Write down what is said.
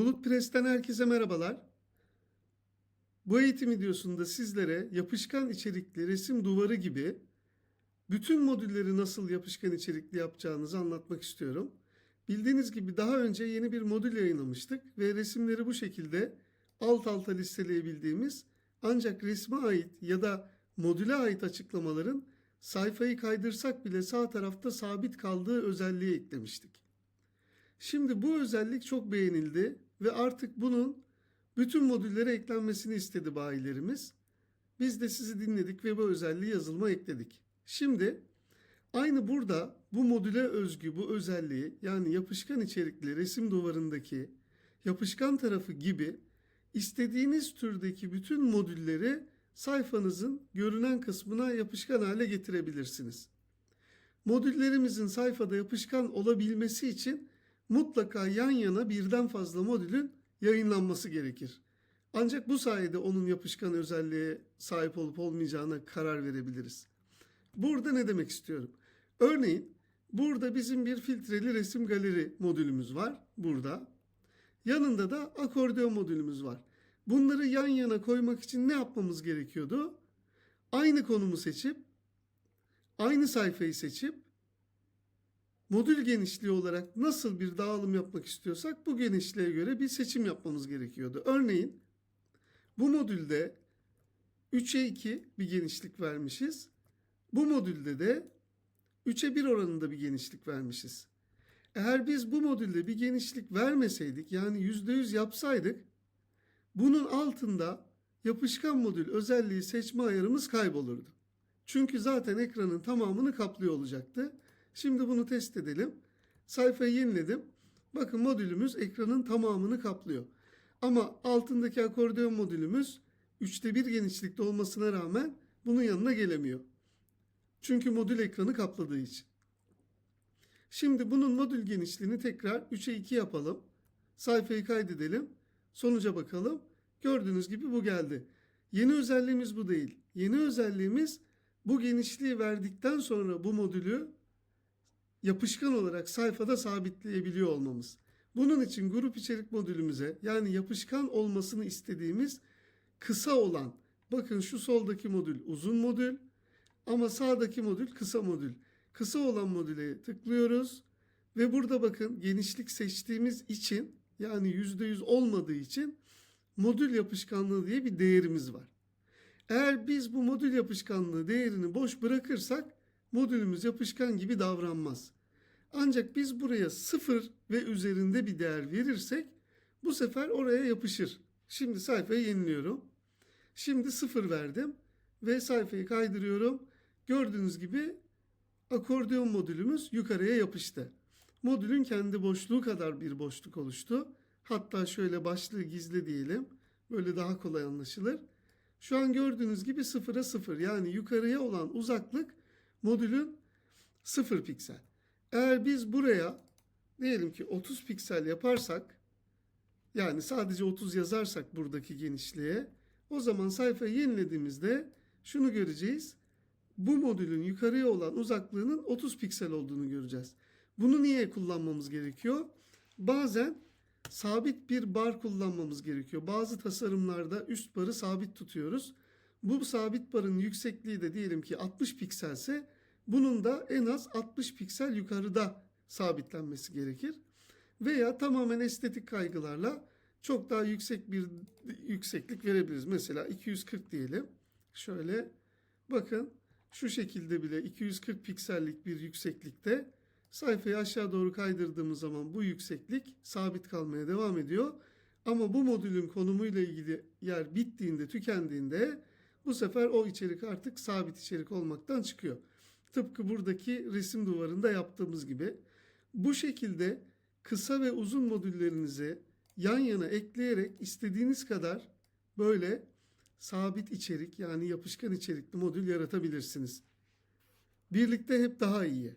Bulut Press'ten herkese merhabalar. Bu eğitim videosunda sizlere yapışkan içerikli resim duvarı gibi bütün modülleri nasıl yapışkan içerikli yapacağınızı anlatmak istiyorum. Bildiğiniz gibi daha önce yeni bir modül yayınlamıştık ve resimleri bu şekilde alt alta listeleyebildiğimiz ancak resme ait ya da modüle ait açıklamaların sayfayı kaydırsak bile sağ tarafta sabit kaldığı özelliği eklemiştik. Şimdi bu özellik çok beğenildi ve artık bunun bütün modüllere eklenmesini istedi bayilerimiz. Biz de sizi dinledik ve bu özelliği yazılıma ekledik. Şimdi aynı burada bu modüle özgü bu özelliği yani yapışkan içerikli resim duvarındaki yapışkan tarafı gibi istediğiniz türdeki bütün modülleri sayfanızın görünen kısmına yapışkan hale getirebilirsiniz. Modüllerimizin sayfada yapışkan olabilmesi için mutlaka yan yana birden fazla modülün yayınlanması gerekir. Ancak bu sayede onun yapışkan özelliğe sahip olup olmayacağına karar verebiliriz. Burada ne demek istiyorum? Örneğin burada bizim bir filtreli resim galeri modülümüz var. Burada. Yanında da akordeon modülümüz var. Bunları yan yana koymak için ne yapmamız gerekiyordu? Aynı konumu seçip, aynı sayfayı seçip, modül genişliği olarak nasıl bir dağılım yapmak istiyorsak bu genişliğe göre bir seçim yapmamız gerekiyordu. Örneğin bu modülde 3'e 2 bir genişlik vermişiz. Bu modülde de 3'e 1 oranında bir genişlik vermişiz. Eğer biz bu modülde bir genişlik vermeseydik yani %100 yapsaydık bunun altında yapışkan modül özelliği seçme ayarımız kaybolurdu. Çünkü zaten ekranın tamamını kaplıyor olacaktı. Şimdi bunu test edelim. Sayfayı yeniledim. Bakın modülümüz ekranın tamamını kaplıyor. Ama altındaki akordeon modülümüz 3'te 1 genişlikte olmasına rağmen bunun yanına gelemiyor. Çünkü modül ekranı kapladığı için. Şimdi bunun modül genişliğini tekrar 3'e 2 yapalım. Sayfayı kaydedelim. Sonuca bakalım. Gördüğünüz gibi bu geldi. Yeni özelliğimiz bu değil. Yeni özelliğimiz bu genişliği verdikten sonra bu modülü yapışkan olarak sayfada sabitleyebiliyor olmamız. Bunun için grup içerik modülümüze yani yapışkan olmasını istediğimiz kısa olan bakın şu soldaki modül uzun modül ama sağdaki modül kısa modül. Kısa olan modüle tıklıyoruz ve burada bakın genişlik seçtiğimiz için yani %100 olmadığı için modül yapışkanlığı diye bir değerimiz var. Eğer biz bu modül yapışkanlığı değerini boş bırakırsak modülümüz yapışkan gibi davranmaz. Ancak biz buraya sıfır ve üzerinde bir değer verirsek bu sefer oraya yapışır. Şimdi sayfayı yeniliyorum. Şimdi sıfır verdim ve sayfayı kaydırıyorum. Gördüğünüz gibi akordeon modülümüz yukarıya yapıştı. Modülün kendi boşluğu kadar bir boşluk oluştu. Hatta şöyle başlığı gizli diyelim. Böyle daha kolay anlaşılır. Şu an gördüğünüz gibi sıfıra sıfır yani yukarıya olan uzaklık modülün sıfır piksel. Eğer biz buraya diyelim ki 30 piksel yaparsak yani sadece 30 yazarsak buradaki genişliğe o zaman sayfayı yenilediğimizde şunu göreceğiz. Bu modülün yukarıya olan uzaklığının 30 piksel olduğunu göreceğiz. Bunu niye kullanmamız gerekiyor? Bazen sabit bir bar kullanmamız gerekiyor. Bazı tasarımlarda üst barı sabit tutuyoruz. Bu sabit barın yüksekliği de diyelim ki 60 pikselse bunun da en az 60 piksel yukarıda sabitlenmesi gerekir. Veya tamamen estetik kaygılarla çok daha yüksek bir yükseklik verebiliriz. Mesela 240 diyelim. Şöyle bakın şu şekilde bile 240 piksellik bir yükseklikte sayfayı aşağı doğru kaydırdığımız zaman bu yükseklik sabit kalmaya devam ediyor. Ama bu modülün konumuyla ilgili yer bittiğinde, tükendiğinde bu sefer o içerik artık sabit içerik olmaktan çıkıyor. Tıpkı buradaki resim duvarında yaptığımız gibi. Bu şekilde kısa ve uzun modüllerinizi yan yana ekleyerek istediğiniz kadar böyle sabit içerik yani yapışkan içerikli modül yaratabilirsiniz. Birlikte hep daha iyi.